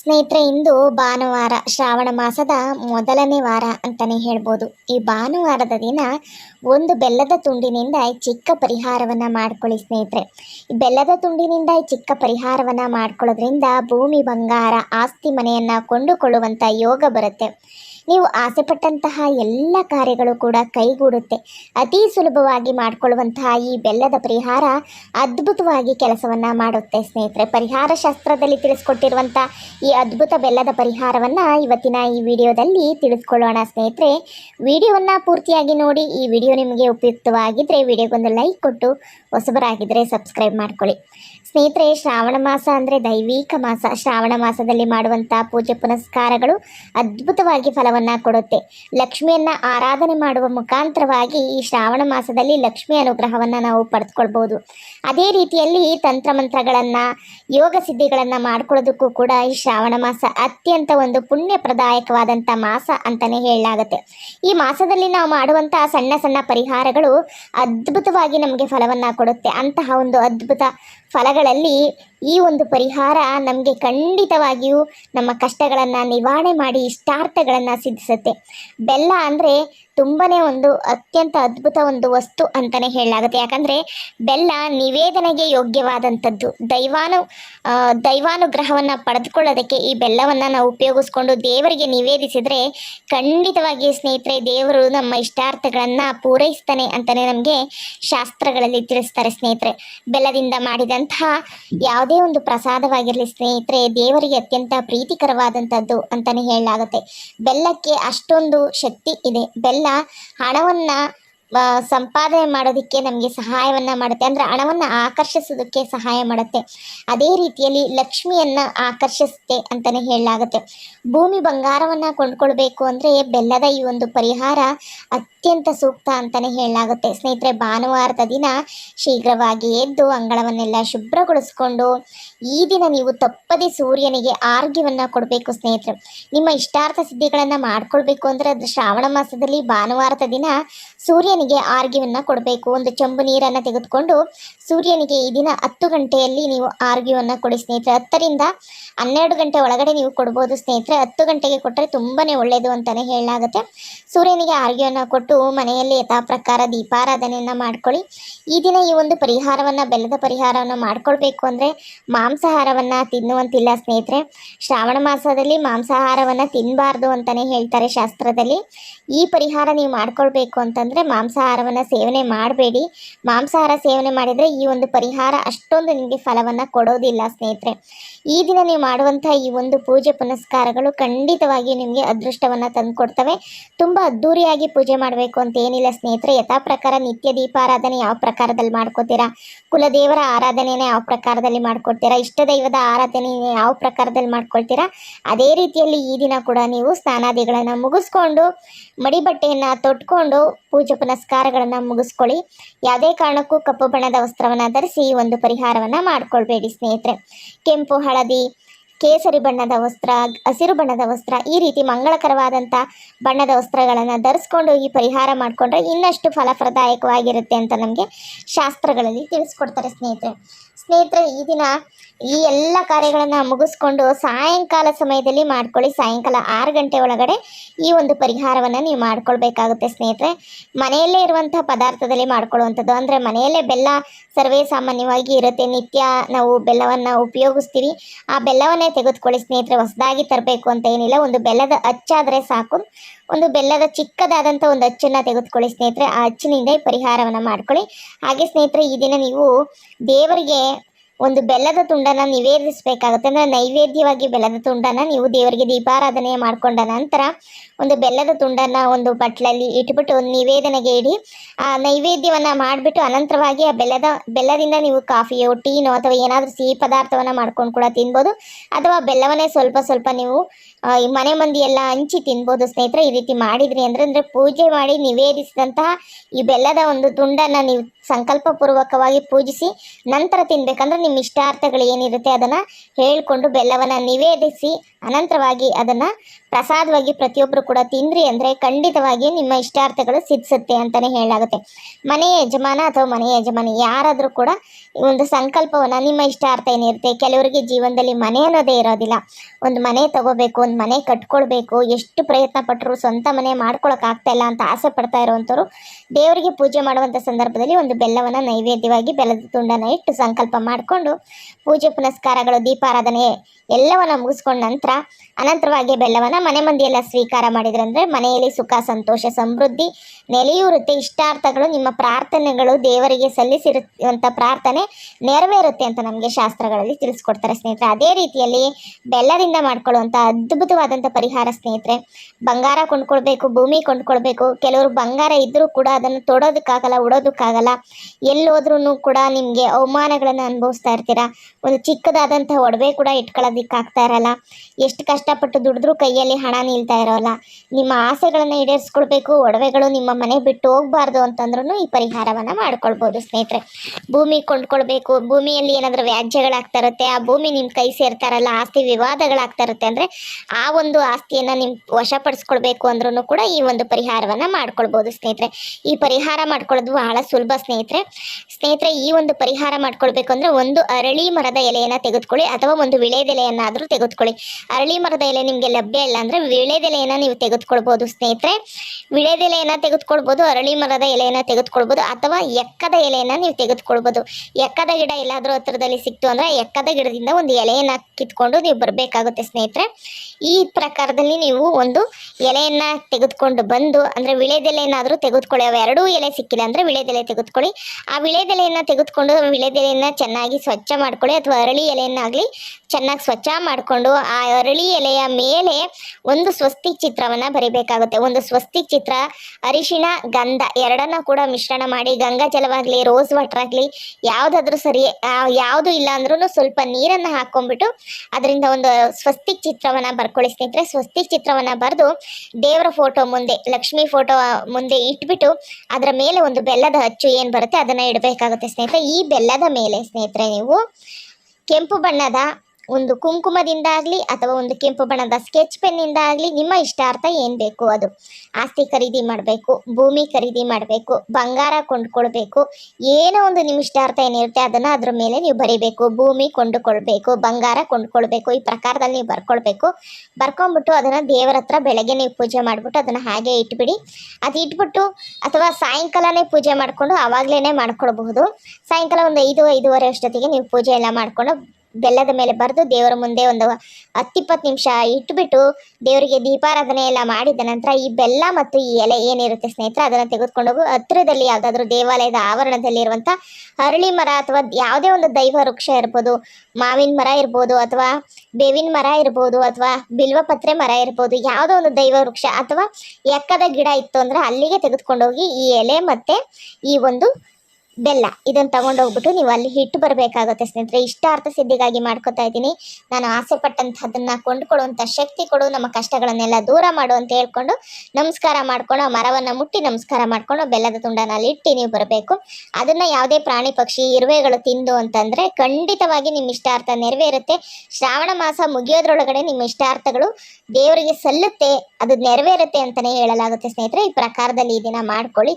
ಸ್ನೇಹಿತರೆ, ಇಂದು ಭಾನುವಾರ, ಶ್ರಾವಣ ಮಾಸದ ಮೊದಲನೇ ವಾರ ಅಂತಲೇ ಹೇಳ್ಬೋದು. ಈ ಭಾನುವಾರದ ದಿನ ಒಂದು ಬೆಲ್ಲದ ತುಂಡಿನಿಂದ ಚಿಕ್ಕ ಪರಿಹಾರವನ್ನು ಮಾಡ್ಕೊಳ್ಳಿ ಸ್ನೇಹಿತರೆ. ಈ ಬೆಲ್ಲದ ತುಂಡಿನಿಂದ ಚಿಕ್ಕ ಪರಿಹಾರವನ್ನು ಮಾಡ್ಕೊಳ್ಳೋದ್ರಿಂದ ಭೂಮಿ ಬಂಗಾರ, ಆಸ್ತಿ ಮನೆಯನ್ನು ಕೊಂಡುಕೊಳ್ಳುವಂಥ ಯೋಗ ಬರುತ್ತೆ. ನೀವು ಆಸೆಪಟ್ಟಂತಹ ಎಲ್ಲ ಕಾರ್ಯಗಳು ಕೂಡ ಕೈಗೂಡುತ್ತೆ. ಅತಿ ಸುಲಭವಾಗಿ ಮಾಡಿಕೊಳ್ಳುವಂತಹ ಈ ಬೆಲ್ಲದ ಪರಿಹಾರ ಅದ್ಭುತವಾಗಿ ಕೆಲಸವನ್ನು ಮಾಡುತ್ತೆ ಸ್ನೇಹಿತರೆ. ಪರಿಹಾರ ಶಾಸ್ತ್ರದಲ್ಲಿ ತಿಳಿಸ್ಕೊಟ್ಟಿರುವಂಥ ಈ ಅದ್ಭುತ ಬೆಲ್ಲದ ಪರಿಹಾರವನ್ನು ಇವತ್ತಿನ ಈ ವಿಡಿಯೋದಲ್ಲಿ ತಿಳಿಸ್ಕೊಳ್ಳೋಣ ಸ್ನೇಹಿತರೆ. ವಿಡಿಯೋವನ್ನು ಪೂರ್ತಿಯಾಗಿ ನೋಡಿ, ಈ ವಿಡಿಯೋ ನಿಮಗೆ ಉಪಯುಕ್ತವಾಗಿದ್ದರೆ ವಿಡಿಯೋಗೊಂದು ಲೈಕ್ ಕೊಟ್ಟು ಹೊಸಬರಾಗಿದ್ದರೆ ಸಬ್ಸ್ಕ್ರೈಬ್ ಮಾಡ್ಕೊಳ್ಳಿ. ಸ್ನೇಹಿತರೆ, ಶ್ರಾವಣ ಮಾಸ ಅಂದರೆ ದೈವಿಕ ಮಾಸ. ಶ್ರಾವಣ ಮಾಸದಲ್ಲಿ ಮಾಡುವಂಥ ಪೂಜೆ ಪುನಸ್ಕಾರಗಳು ಅದ್ಭುತವಾಗಿ ಫಲವನ್ನು ಕೊಡುತ್ತೆ. ಲಕ್ಷ್ಮಿಯನ್ನ ಆರಾಧನೆ ಮಾಡುವ ಮುಖಾಂತರವಾಗಿ ಈ ಶ್ರಾವಣ ಮಾಸದಲ್ಲಿ ಲಕ್ಷ್ಮಿ ಅನುಗ್ರಹವನ್ನ ನಾವು ಪಡೆದುಕೊಳ್ಬೋದು ಅದೇ ರೀತಿಯಲ್ಲಿ ತಂತ್ರ ಮಂತ್ರಗಳನ್ನ ಯೋಗ ಸಿದ್ಧಿಗಳನ್ನ ಮಾಡ್ಕೊಳ್ಳೋದಕ್ಕೂ ಕೂಡ ಈ ಶ್ರಾವಣ ಮಾಸ ಅತ್ಯಂತ ಒಂದು ಪುಣ್ಯ ಪ್ರದಾಯಕವಾದಂತ ಮಾಸ ಅಂತಾನೆ ಹೇಳಲಾಗುತ್ತೆ. ಈ ಮಾಸದಲ್ಲಿ ನಾವು ಮಾಡುವಂತಹ ಸಣ್ಣ ಸಣ್ಣ ಪರಿಹಾರಗಳು ಅದ್ಭುತವಾಗಿ ನಮಗೆ ಫಲವನ್ನ ಕೊಡುತ್ತೆ. ಅಂತಹ ಒಂದು ಅದ್ಭುತ ಫಲಗಳಲ್ಲಿ ಈ ಒಂದು ಪರಿಹಾರ ನಮಗೆ ಖಂಡಿತವಾಗಿಯೂ ನಮ್ಮ ಕಷ್ಟಗಳನ್ನು ನಿವಾರಣೆ ಮಾಡಿ ಇಷ್ಟಾರ್ಥಗಳನ್ನು ಸಿದ್ಧಿಸುತ್ತೆ. ಬೆಲ್ಲ ಅಂದರೆ ತುಂಬನೇ ಒಂದು ಅತ್ಯಂತ ಅದ್ಭುತ ಒಂದು ವಸ್ತು ಅಂತಲೇ ಹೇಳಲಾಗುತ್ತೆ. ಯಾಕಂದರೆ ಬೆಲ್ಲ ನಿವೇದನೆಗೆ ಯೋಗ್ಯವಾದಂಥದ್ದು. ದೈವಾನು ದೈವಾನುಗ್ರಹವನ್ನು ಪಡೆದುಕೊಳ್ಳೋದಕ್ಕೆ ಈ ಬೆಲ್ಲವನ್ನು ನಾವು ಉಪಯೋಗಿಸ್ಕೊಂಡು ದೇವರಿಗೆ ನಿವೇದಿಸಿದರೆ ಖಂಡಿತವಾಗಿ ಸ್ನೇಹಿತರೆ ದೇವರು ನಮ್ಮ ಇಷ್ಟಾರ್ಥಗಳನ್ನು ಪೂರೈಸ್ತಾನೆ ಅಂತಲೇ ನಮಗೆ ಶಾಸ್ತ್ರಗಳಲ್ಲಿ ತಿಳಿಸ್ತಾರೆ ಸ್ನೇಹಿತರೆ. ಬೆಲ್ಲದಿಂದ ಮಾಡಿದಂತಹ ಯಾವುದೇ ಒಂದು ಪ್ರಸಾದವಾಗಿರಲಿ ಸ್ನೇಹಿತರೆ ದೇವರಿಗೆ ಅತ್ಯಂತ ಪ್ರೀತಿಕರವಾದಂಥದ್ದು ಅಂತಲೇ ಹೇಳಲಾಗುತ್ತೆ. ಬೆಲ್ಲಕ್ಕೆ ಅಷ್ಟೊಂದು ಶಕ್ತಿ ಇದೆ. ಬೆಲ್ಲ ಹಣವನ್ನು ಸಂಪಾದನೆ ಮಾಡೋದಕ್ಕೆ ನಮಗೆ ಸಹಾಯವನ್ನು ಮಾಡುತ್ತೆ. ಅಂದರೆ ಹಣವನ್ನು ಆಕರ್ಷಿಸೋದಕ್ಕೆ ಸಹಾಯ ಮಾಡುತ್ತೆ. ಅದೇ ರೀತಿಯಲ್ಲಿ ಲಕ್ಷ್ಮಿಯನ್ನು ಆಕರ್ಷಿಸುತ್ತೆ ಅಂತಲೇ ಹೇಳಲಾಗುತ್ತೆ. ಭೂಮಿ ಬಂಗಾರವನ್ನು ಕೊಂಡ್ಕೊಳ್ಬೇಕು ಅಂದರೆ ಬೆಲ್ಲದ ಈ ಒಂದು ಪರಿಹಾರ ಅತ್ಯಂತ ಸೂಕ್ತ ಅಂತಲೇ ಹೇಳಲಾಗುತ್ತೆ. ಸ್ನೇಹಿತರೆ, ಭಾನುವಾರದ ದಿನ ಶೀಘ್ರವಾಗಿ ಎದ್ದು ಅಂಗಳವನ್ನೆಲ್ಲ ಶುಭ್ರಗೊಳಿಸ್ಕೊಂಡು ಈ ದಿನ ನೀವು ತಪ್ಪದೆ ಸೂರ್ಯನಿಗೆ ಆರೋಗ್ಯವನ್ನು ಕೊಡಬೇಕು ಸ್ನೇಹಿತರೆ. ನಿಮ್ಮ ಇಷ್ಟಾರ್ಥ ಸಿದ್ಧಿಗಳನ್ನು ಮಾಡ್ಕೊಳ್ಬೇಕು ಅಂದರೆ ಅದು ಶ್ರಾವಣ ಮಾಸದಲ್ಲಿ ಭಾನುವಾರದ ದಿನ ಸೂರ್ಯನಿಗೆ ಆರ್ಗ್ಯವನ್ನು ಕೊಡಬೇಕು. ಒಂದು ಚಂಬು ನೀರನ್ನು ತೆಗೆದುಕೊಂಡು ಸೂರ್ಯನಿಗೆ ಈ ದಿನ ಹತ್ತು ಗಂಟೆಯಲ್ಲಿ ನೀವು ಆರ್ಗ್ಯವನ್ನು ಕೊಡಿ ಸ್ನೇಹಿತರೆ. ಹತ್ತರಿಂದ ಹನ್ನೆರಡು ಗಂಟೆ ಒಳಗಡೆ ನೀವು ಕೊಡ್ಬೋದು ಸ್ನೇಹಿತರೆ. ಹತ್ತು ಗಂಟೆಗೆ ಕೊಟ್ಟರೆ ತುಂಬಾ ಒಳ್ಳೆಯದು ಅಂತಲೇ ಹೇಳಲಾಗುತ್ತೆ. ಸೂರ್ಯನಿಗೆ ಆರ್ಗ್ಯವನ್ನು ಕೊಟ್ಟು ಮನೆಯಲ್ಲಿ ಯಥಾ ಪ್ರಕಾರ ದೀಪಾರಾಧನೆಯನ್ನು ಮಾಡ್ಕೊಳ್ಳಿ. ಈ ದಿನ ಈ ಒಂದು ಪರಿಹಾರವನ್ನು, ಬೆಲ್ಲದ ಪರಿಹಾರವನ್ನು ಮಾಡ್ಕೊಳ್ಬೇಕು ಅಂದರೆ ಮಾಂಸಾಹಾರವನ್ನು ತಿನ್ನುವಂತಿಲ್ಲ ಸ್ನೇಹಿತರೆ. ಶ್ರಾವಣ ಮಾಸದಲ್ಲಿ ಮಾಂಸಾಹಾರವನ್ನು ತಿನ್ನಬಾರ್ದು ಅಂತಲೇ ಹೇಳ್ತಾರೆ ಶಾಸ್ತ್ರದಲ್ಲಿ. ಈ ಪರಿಹಾರ ನೀವು ಮಾಡ್ಕೊಳ್ಬೇಕು ಅಂತಂದರೆ ಮಾಂಸಾಹಾರವನ್ನು ಸೇವನೆ ಮಾಡಬೇಡಿ. ಮಾಂಸಾಹಾರ ಸೇವನೆ ಮಾಡಿದರೆ ಈ ಒಂದು ಪರಿಹಾರ ಅಷ್ಟೊಂದು ನಿಮಗೆ ಫಲವನ್ನು ಕೊಡೋದಿಲ್ಲ ಸ್ನೇಹಿತರೆ. ಈ ದಿನ ನೀವು ಮಾಡುವಂಥ ಈ ಒಂದು ಪೂಜೆ ಪುನಸ್ಕಾರಗಳು ಖಂಡಿತವಾಗಿ ನಿಮಗೆ ಅದೃಷ್ಟವನ್ನು ತಂದುಕೊಡ್ತವೆ. ತುಂಬ ಅದ್ಧೂರಿಯಾಗಿ ಪೂಜೆ ಮಾಡಬೇಕು ಅಂತ ಏನಿಲ್ಲ ಸ್ನೇಹಿತರೆ. ಯಥಾ ಪ್ರಕಾರ ನಿತ್ಯ ದೀಪಾರಾಧನೆ ಯಾವ ಪ್ರಕಾರದಲ್ಲಿ ಮಾಡ್ಕೋತೀರಾ? ಕುಲದೇವರ ಆರಾಧನೆಯನ್ನು ಯಾವ ಪ್ರಕಾರದಲ್ಲಿ ಮಾಡ್ಕೊಡ್ತೀರಾ? ಇಷ್ಟ ದೈವದ ಆರಾಧನೆ ಯಾವ ಪ್ರಕಾರದಲ್ಲಿ ಮಾಡ್ಕೊಳ್ತೀರಾ? ಅದೇ ರೀತಿಯಲ್ಲಿ ಈ ದಿನ ಕೂಡ ನೀವು ಸ್ನಾನಾದಿಗಳನ್ನು ಮುಗಿಸ್ಕೊಂಡು ಮಡಿ ಬಟ್ಟೆಯನ್ನು ತೊಟ್ಕೊಂಡು ಪೂಜೆ ಪುನಸ್ಕಾರಗಳನ್ನು ಮುಗಿಸ್ಕೊಳ್ಳಿ. ಯಾವುದೇ ಕಾರಣಕ್ಕೂ ಕಪ್ಪು ಬಣ್ಣದ ವಸ್ತ್ರವನ್ನು ಧರಿಸಿ ಈ ಒಂದು ಪರಿಹಾರವನ್ನು ಮಾಡಿಕೊಳ್ಬೇಡಿ ಸ್ನೇಹಿತರೆ. ಕೆಂಪು, ಹಳದಿ, ಕೇಸರಿ ಬಣ್ಣದ ವಸ್ತ್ರ, ಹಸಿರು ಬಣ್ಣದ ವಸ್ತ್ರ, ಈ ರೀತಿ ಮಂಗಳಕರವಾದಂಥ ಬಣ್ಣದ ವಸ್ತ್ರಗಳನ್ನು ಧರಿಸ್ಕೊಂಡು ಈ ಪರಿಹಾರ ಮಾಡಿಕೊಂಡ್ರೆ ಇನ್ನಷ್ಟು ಫಲಪ್ರದಾಯಕವಾಗಿರುತ್ತೆ ಅಂತ ನಮಗೆ ಶಾಸ್ತ್ರಗಳಲ್ಲಿ ತಿಳಿಸ್ಕೊಡ್ತಾರೆ ಸ್ನೇಹಿತರೆ. ಸ್ನೇಹಿತರೆ, ಈ ದಿನ ಈ ಎಲ್ಲ ಕಾರ್ಯಗಳನ್ನು ಮುಗಿಸ್ಕೊಂಡು ಸಾಯಂಕಾಲ ಸಮಯದಲ್ಲಿ ಮಾಡ್ಕೊಳ್ಳಿ. ಸಾಯಂಕಾಲ ಆರು ಗಂಟೆ ಒಳಗಡೆ ಈ ಒಂದು ಪರಿಹಾರವನ್ನು ನೀವು ಮಾಡ್ಕೊಳ್ಬೇಕಾಗುತ್ತೆ ಸ್ನೇಹಿತರೆ. ಮನೆಯಲ್ಲೇ ಇರುವಂಥ ಪದಾರ್ಥದಲ್ಲಿ ಮಾಡ್ಕೊಳ್ಳುವಂಥದ್ದು. ಅಂದರೆ ಮನೆಯಲ್ಲೇ ಬೆಲ್ಲ ಸರ್ವೇ ಸಾಮಾನ್ಯವಾಗಿ ಇರುತ್ತೆ. ನಿತ್ಯ ನಾವು ಬೆಲ್ಲವನ್ನು ಉಪಯೋಗಿಸ್ತೀವಿ. ಆ ಬೆಲ್ಲವನ್ನೇ ತೆಗೆದುಕೊಳ್ಳಿ ಸ್ನೇಹಿತರೆ. ಹೊಸದಾಗಿ ತರಬೇಕು ಅಂತ ಏನಿಲ್ಲ. ಒಂದು ಬೆಲ್ಲದ ಅಚ್ಚಾದರೆ ಸಾಕು. ಒಂದು ಬೆಲ್ಲದ ಚಿಕ್ಕದಾದಂಥ ಒಂದು ಅಚ್ಚನ್ನು ತೆಗೆದುಕೊಳ್ಳಿ ಸ್ನೇಹಿತರೆ. ಆ ಅಚ್ಚಿನಿಂದ ಈ ಪರಿಹಾರವನ್ನು ಮಾಡ್ಕೊಳ್ಳಿ. ಹಾಗೆ ಸ್ನೇಹಿತರೆ, ಈ ದಿನ ನೀವು ದೇವರಿಗೆ ಒಂದು ಬೆಲ್ಲದ ತುಂಡನ್ನು ನಿವೇದಿಸಬೇಕಾಗುತ್ತೆ. ಅಂದರೆ ನೈವೇದ್ಯವಾಗಿ ಬೆಲ್ಲದ ತುಂಡನ್ನು ನೀವು ದೇವರಿಗೆ ದೀಪಾರಾಧನೆ ಮಾಡಿಕೊಂಡ ನಂತರ ಒಂದು ಬೆಲ್ಲದ ತುಂಡನ್ನು ಒಂದು ಬಟ್ಲಲ್ಲಿ ಇಟ್ಬಿಟ್ಟು ಒಂದು ನಿವೇದನೆಗೆ ಇಡಿ. ಆ ನೈವೇದ್ಯವನ್ನು ಮಾಡಿಬಿಟ್ಟು ಅನಂತರವಾಗಿ ಆ ಬೆಲ್ಲದ, ಬೆಲ್ಲದಿಂದ ನೀವು ಕಾಫಿಯೋ, ಟೀನೋ ಅಥವಾ ಏನಾದರೂ ಸಿಹಿ ಪದಾರ್ಥವನ್ನು ಮಾಡ್ಕೊಂಡು ಕೂಡ ತಿನ್ಬೋದು. ಅಥವಾ ಬೆಲ್ಲವನ್ನೇ ಸ್ವಲ್ಪ ಸ್ವಲ್ಪ ನೀವು ಈ ಮನೆ ಮಂದಿ ಎಲ್ಲ ಹಂಚಿ ತಿನ್ಬೋದು ಸ್ನೇಹಿತರೆ, ಈ ರೀತಿ ಮಾಡಿದ್ರಿ ಅಂದ್ರೆ ಅಂದ್ರೆ ಪೂಜೆ ಮಾಡಿ ನಿವೇದಿಸಿದಂತಹ ಈ ಬೆಲ್ಲದ ಒಂದು ತುಂಡನ್ನ ನೀವು ಸಂಕಲ್ಪಪೂರ್ವಕವಾಗಿ ಪೂಜಿಸಿ ನಂತರ ತಿನ್ಬೇಕಂದ್ರೆ ನಿಮ್ಮ ಇಷ್ಟಾರ್ಥಗಳು ಏನಿರುತ್ತೆ ಅದನ್ನ ಹೇಳ್ಕೊಂಡು ಬೆಲ್ಲವನ್ನ ನಿವೇದಿಸಿ ಅನಂತರವಾಗಿ ಅದನ್ನ ಪ್ರಸಾದವಾಗಿ ಪ್ರತಿಯೊಬ್ಬರು ಕೂಡ ತಿಂದ್ರಿ ಅಂದ್ರೆ ಖಂಡಿತವಾಗಿ ನಿಮ್ಮ ಇಷ್ಟಾರ್ಥಗಳು ಸಿದ್ಧಿಸುತ್ತೆ ಅಂತಾನೆ ಹೇಳಲಾಗುತ್ತೆ. ಮನೆ ಯಜಮಾನ ಅಥವಾ ಮನೆ ಯಜಮಾನಿ ಯಾರಾದರೂ ಕೂಡ ಈ ಒಂದು ಸಂಕಲ್ಪವನ್ನ ನಿಮ್ಮ ಇಷ್ಟಾರ್ಥ ಏನಿರುತ್ತೆ, ಕೆಲವರಿಗೆ ಜೀವನದಲ್ಲಿ ಮನೆ ಅನ್ನೋದೇ ಇರೋದಿಲ್ಲ. ಒಂದು ಮನೆ ತಗೋಬೇಕು ಒಂದು ಮನೆ ಕಟ್ಕೊಳ್ಬೇಕು, ಎಷ್ಟು ಪ್ರಯತ್ನ ಪಟ್ಟರು ಸ್ವಂತ ಮನೆ ಮಾಡ್ಕೊಳಕ್ ಆಗ್ತಾ ಇಲ್ಲ ಅಂತ ಆಸೆ ಪಡ್ತಾ ಇರುವಂಥವ್ರು ದೇವರಿಗೆ ಪೂಜೆ ಮಾಡುವಂಥ ಸಂದರ್ಭದಲ್ಲಿ ಒಂದು ಬೆಲ್ಲವನ್ನು ನೈವೇದ್ಯವಾಗಿ ಬೆಲ್ಲದ ತುಂಡನ್ನು ಇಟ್ಟು ಸಂಕಲ್ಪ ಮಾಡಿಕೊಂಡು ಪೂಜೆ ಪುನಸ್ಕಾರಗಳು, ದೀಪಾರಾಧನೆ ಎಲ್ಲವನ್ನ ಮುಗಿಸ್ಕೊಂಡ ನಂತರ ಅನಂತರವಾಗಿ ಬೆಲ್ಲವನ್ನು ಮನೆ ಮಂದಿಯೆಲ್ಲ ಸ್ವೀಕಾರ ಮಾಡಿದ್ರಂದ್ರೆ ಮನೆಯಲ್ಲಿ ಸುಖ, ಸಂತೋಷ, ಸಮೃದ್ಧಿ, ನೆಲೆಯೂರುತ್ತೆ. ಇಷ್ಟಾರ್ಥಗಳು ನಿಮ್ಮ ಪ್ರಾರ್ಥನೆಗಳು ದೇವರಿಗೆ ಸಲ್ಲಿಸಿರುವಂಥ ಪ್ರಾರ್ಥನೆ ನೆರವೇರುತ್ತೆ ಅಂತ ನಮಗೆ ಶಾಸ್ತ್ರಗಳಲ್ಲಿ ತಿಳಿಸ್ಕೊಡ್ತಾರೆ ಸ್ನೇಹಿತರೆ. ಅದೇ ರೀತಿಯಲ್ಲಿ ಬೆಲ್ಲದಿಂದ ಮಾಡ್ಕೊಳ್ಳುವಂಥ ಅದ್ಭುತವಾದಂಥ ಪರಿಹಾರ ಸ್ನೇಹಿತರೆ. ಬಂಗಾರ ಕೊಂಡ್ಕೊಳ್ಬೇಕು, ಭೂಮಿ ಕೊಂಡ್ಕೊಳ್ಬೇಕು, ಕೆಲವರು ಬಂಗಾರ ಇದ್ದರೂ ಕೂಡ ಅದನ್ನು ತೊಡೋದಕ್ಕಾಗಲ್ಲ, ಉಡೋದಕ್ಕಾಗಲ್ಲ. ಎಲ್ಲೋದ್ರೂ ಕೂಡ ನಿಮಗೆ ಅವಮಾನಗಳನ್ನು ಅನುಭವಿಸ್ತಾ ಇರ್ತೀರಾ? ಒಂದು ಚಿಕ್ಕದಾದಂತಹ ಒಡವೆ ಕೂಡ ಇಟ್ಕೊಳ್ಳೋದಕ್ಕಾಗ್ತಾ ಇರಲ್ಲ. ಎಷ್ಟು ಕಷ್ಟಪಟ್ಟು ದುಡಿದ್ರೂ ಕೈಯಲ್ಲಿ ಹಣ ನಿಲ್ತಾ ಇರೋಲ್ಲ. ನಿಮ್ಮ ಆಸೆಗಳನ್ನು ಈಡೇರಿಸ್ಕೊಳ್ಬೇಕು, ಒಡವೆಗಳು ನಿಮ್ಮ ಮನೆ ಬಿಟ್ಟು ಹೋಗ್ಬಾರ್ದು ಅಂತಂದ್ರೂ ಈ ಪರಿಹಾರವನ್ನ ಮಾಡ್ಕೊಳ್ಬೋದು ಸ್ನೇಹಿತರೆ. ಭೂಮಿ ಕೊಂಡ್ಕೊಳ್ಬೇಕು, ಭೂಮಿಯಲ್ಲಿ ಏನಾದ್ರೂ ವ್ಯಾಜ್ಯಗಳಾಗ್ತಾ ಇರುತ್ತೆ, ಆ ಭೂಮಿ ನಿಮ್ಮ ಕೈ ಸೇರ್ತಾರಲ್ಲ ಆಸ್ತಿ ವಿವಾದಗಳಾಗ್ತಾ ಇರುತ್ತೆ ಅಂದರೆ ಆ ಒಂದು ಆಸ್ತಿಯನ್ನು ನಿಮ್ಮ ವಶಪಡಿಸ್ಕೊಳ್ಬೇಕು ಅಂದ್ರೂ ಕೂಡ ಈ ಒಂದು ಪರಿಹಾರವನ್ನು ಮಾಡ್ಕೊಳ್ಬೋದು ಸ್ನೇಹಿತರೆ. ಈ ಪರಿಹಾರ ಮಾಡ್ಕೊಳ್ಳೋದು ಬಹಳ ಸುಲಭ ಸ್ನೇಹಿತರೆ. ಸ್ನೇಹಿತರೆ, ಈ ಒಂದು ಪರಿಹಾರ ಮಾಡ್ಕೊಳ್ಬೇಕು ಅಂದರೆ ಒಂದು ಅರಳಿ ಮರದ ಎಲೆಯನ್ನು ತೆಗೆದುಕೊಳ್ಳಿ ಅಥವಾ ಒಂದು ವಿಳೆದೆಲೆಯನ್ನಾದರೂ ತೆಗೆದುಕೊಳ್ಳಿ. ಅರಳಿ ಮರದ ಎಲೆ ನಿಮಗೆ ಲಭ್ಯ ಇಲ್ಲ ಅಂದರೆ ವಿಳೆದೆಲೆಯನ್ನು ನೀವು ತೆಗೆದುಕೊಳ್ಬೋದು ಸ್ನೇಹಿತರೆ. ವಿಳೆದೆಲೆಯನ್ನು ತೆಗೆದುಕೊಳ್ಬೋದು, ಅರಳಿ ಮರದ ಎಲೆಯನ್ನು ತೆಗೆದುಕೊಳ್ಬೋದು ಅಥವಾ ಎಕ್ಕದ ಎಲೆಯನ್ನು ನೀವು ತೆಗೆದುಕೊಳ್ಬೋದು. ಎಕ್ಕದ ಗಿಡ ಎಲ್ಲಾದರೂ ಹತ್ರದಲ್ಲಿ ಸಿಕ್ತು ಅಂದರೆ ಎಕ್ಕದ ಗಿಡದಿಂದ ಒಂದು ಎಲೆಯನ್ನು ಕಿತ್ಕೊಂಡು ನೀವು ಬರಬೇಕಾಗುತ್ತೆ ಸ್ನೇಹಿತರೆ. ಈ ಪ್ರಕಾರದಲ್ಲಿ ನೀವು ಒಂದು ಎಲೆಯನ್ನು ತೆಗೆದುಕೊಂಡು ಬಂದು, ಅಂದರೆ ವಿಳೆದೆಲೆಯನ್ನಾದರೂ ತೆಗೆದುಕೊಳ್ಳಿ. ಅವು ಎರಡೂ ಎಲೆ ಸಿಕ್ಕಿಲ್ಲ ಅಂದರೆ ವಿಳೆದೆಲೆ ತೆಗೆದುಕೊಳ್ಳಿ. ಆ ವಿಳೆದೆಲೆಯನ್ನು ತೆಗೆದುಕೊಂಡು ವಿಳೆದೆಲೆಯನ್ನು ಚೆನ್ನಾಗಿ ಸ್ವಚ್ಛ ಮಾಡ್ಕೊಳ್ಳಿ, ಅಥವಾ ಅರಳಿ ಎಲೆಯನ್ನಾಗಲಿ ಚೆನ್ನಾಗಿ ಸ್ವಚ್ಛ ಮಾಡಿಕೊಂಡು, ಆ ಅರಳಿ ಎಲೆಯ ಮೇಲೆ ಒಂದು ಸ್ವಸ್ತಿಕ್ ಚಿತ್ರವನ್ನು ಬರಿಬೇಕಾಗುತ್ತೆ. ಒಂದು ಸ್ವಸ್ತಿಕ್ ಚಿತ್ರ, ಅರಿಶಿಣ, ಗಂಧ ಎರಡನ್ನ ಕೂಡ ಮಿಶ್ರಣ ಮಾಡಿ, ಗಂಗಾ ಜಲವಾಗಲಿ, ರೋಸ್ ವಾಟರ್ ಆಗಲಿ, ಯಾವುದಾದ್ರೂ ಸರಿ ಯಾವುದು ಇಲ್ಲ ಅಂದ್ರೂ ಸ್ವಲ್ಪ ನೀರನ್ನು ಹಾಕ್ಕೊಂಡ್ಬಿಟ್ಟು, ಅದರಿಂದ ಒಂದು ಸ್ವಸ್ತಿಕ್ ಚಿತ್ರವನ್ನು ಬರ್ಕೊಳ್ಳಿ ಸ್ನೇಹಿತರೆ ಸ್ವಸ್ತಿ ಚಿತ್ರವನ್ನು ಬರೆದು ದೇವರ ಫೋಟೋ ಮುಂದೆ, ಲಕ್ಷ್ಮಿ ಫೋಟೋ ಮುಂದೆ ಇಟ್ಬಿಟ್ಟು ಅದರ ಮೇಲೆ ಒಂದು ಬೆಲ್ಲದ ಹಚ್ಚು ಏನು ಬರುತ್ತೆ ಅದನ್ನು ಇಡಬೇಕಾಗುತ್ತೆ ಸ್ನೇಹಿತರೆ. ಈ ಬೆಲ್ಲದ ಮೇಲೆ ಸ್ನೇಹಿತರೆ ನೀವು ಕೆಂಪು ಬಣ್ಣದ ಒಂದು ಕುಂಕುಮದಿಂದ ಆಗಲಿ ಅಥವಾ ಒಂದು ಕೆಂಪು ಬಣ್ಣದ ಸ್ಕೆಚ್ ಪೆನ್ನಿಂದ ಆಗಲಿ ನಿಮ್ಮ ಇಷ್ಟಾರ್ಥ ಏನು ಬೇಕು ಅದು? ಆಸ್ತಿ ಖರೀದಿ ಮಾಡಬೇಕು, ಭೂಮಿ ಖರೀದಿ ಮಾಡಬೇಕು, ಬಂಗಾರ ಕೊಂಡುಕೊಳ್ಬೇಕು, ಏನೋ ಒಂದು ನಿಮ್ಮ ಇಷ್ಟಾರ್ಥ ಏನಿರುತ್ತೆ ಅದನ್ನು ಅದ್ರ ಮೇಲೆ ನೀವು ಬರಿಬೇಕು. ಭೂಮಿ ಕೊಂಡುಕೊಳ್ಬೇಕು, ಬಂಗಾರ ಕೊಂಡುಕೊಳ್ಬೇಕು, ಈ ಪ್ರಕಾರದಲ್ಲಿ ನೀವು ಬರ್ಕೊಳ್ಬೇಕು. ಬರ್ಕೊಂಡ್ಬಿಟ್ಟು ಅದನ್ನು ದೇವರ ಹತ್ರ ಬೆಳಗ್ಗೆ ನೀವು ಪೂಜೆ ಮಾಡಿಬಿಟ್ಟು ಅದನ್ನು ಹಾಗೆ ಇಟ್ಬಿಡಿ. ಅದು ಇಟ್ಬಿಟ್ಟು ಅಥವಾ ಸಾಯಂಕಾಲನೇ ಪೂಜೆ ಮಾಡಿಕೊಂಡು ಆವಾಗಲೇ ಮಾಡ್ಕೊಳ್ಬಹುದು. ಸಾಯಂಕಾಲ ಒಂದು ಐದು, ಐದೂವರೆ ಅಷ್ಟೊತ್ತಿಗೆ ನೀವು ಪೂಜೆ ಎಲ್ಲ ಮಾಡಿಕೊಂಡು ಬೆಲ್ಲದ ಮೇಲೆ ಬರೆದು ದೇವರ ಮುಂದೆ ಒಂದು ಹತ್ತಿಪ್ಪತ್ತು ನಿಮಿಷ ಇಟ್ಬಿಟ್ಟು ದೇವರಿಗೆ ದೀಪಾರಾಧನೆ ಎಲ್ಲ ಮಾಡಿದ ನಂತರ ಈ ಬೆಲ್ಲ ಮತ್ತು ಈ ಎಲೆ ಏನಿರುತ್ತೆ ಸ್ನೇಹಿತರೆ, ಅದನ್ನು ಹೋಗಿ. ಹತ್ತಿರದಲ್ಲಿ ಯಾವುದಾದ್ರೂ ದೇವಾಲಯದ ಆವರಣದಲ್ಲಿರುವಂಥ ಹರಳಿ ಮರ ಅಥವಾ ಯಾವುದೇ ಒಂದು ದೈವ ವೃಕ್ಷ ಇರ್ಬೋದು, ಮಾವಿನ ಮರ ಇರ್ಬೋದು ಅಥವಾ ಬೇವಿನ ಮರ ಇರ್ಬೋದು ಅಥವಾ ಬಿಲ್ವಪತ್ರೆ ಮರ ಇರ್ಬೋದು, ಯಾವುದೋ ಒಂದು ದೈವ ವೃಕ್ಷ ಅಥವಾ ಎಕ್ಕದ ಗಿಡ ಇತ್ತು ಅಂದರೆ ಅಲ್ಲಿಗೆ ತೆಗೆದುಕೊಂಡೋಗಿ ಈ ಎಲೆ ಮತ್ತು ಈ ಒಂದು ಬೆಲ್ಲ ಇದನ್ನ ತಗೊಂಡು ಹೋಗ್ಬಿಟ್ಟು ನೀವು ಅಲ್ಲಿ ಹಿಟ್ಟು ಬರಬೇಕಾಗುತ್ತೆ ಸ್ನೇಹಿತರೆ. ಇಷ್ಟಾರ್ಥ ಸಿದ್ಧಿಗಾಗಿ ಮಾಡ್ಕೊತಾ ಇದ್ದೀನಿ. ನಾನು ಆಸೆ ಪಟ್ಟಂಥದ್ದನ್ನು ಕೊಂಡ್ಕೊಳ್ಳುವಂಥ ಶಕ್ತಿ ಕೊಡು, ನಮ್ಮ ಕಷ್ಟಗಳನ್ನೆಲ್ಲ ದೂರ ಮಾಡು ಅಂತ ಹೇಳ್ಕೊಂಡು ನಮಸ್ಕಾರ ಮಾಡ್ಕೊಂಡು ಮರವನ್ನ ಮುಟ್ಟಿ ನಮಸ್ಕಾರ ಮಾಡ್ಕೊಂಡು, ಬೆಲ್ಲದ ತುಂಡನ ಅಲ್ಲಿ ಇಟ್ಟು ನೀವು ಬರಬೇಕು. ಅದನ್ನ ಯಾವುದೇ ಪ್ರಾಣಿ ಪಕ್ಷಿ, ಇರುವೆಗಳು ತಿಂದು ಅಂತಂದ್ರೆ ಖಂಡಿತವಾಗಿ ನಿಮ್ಮ ಇಷ್ಟಾರ್ಥ ನೆರವೇರುತ್ತೆ. ಶ್ರಾವಣ ಮಾಸ ಮುಗಿಯೋದ್ರೊಳಗಡೆ ನಿಮ್ಮ ಇಷ್ಟಾರ್ಥಗಳು ದೇವರಿಗೆ ಸಲ್ಲುತ್ತೆ, ಅದು ನೆರವೇರುತ್ತೆ ಅಂತಾನೆ ಹೇಳಲಾಗುತ್ತೆ ಸ್ನೇಹಿತರೆ. ಈ ಪ್ರಕಾರದಲ್ಲಿ ಈ ದಿನ ಮಾಡ್ಕೊಳ್ಳಿ.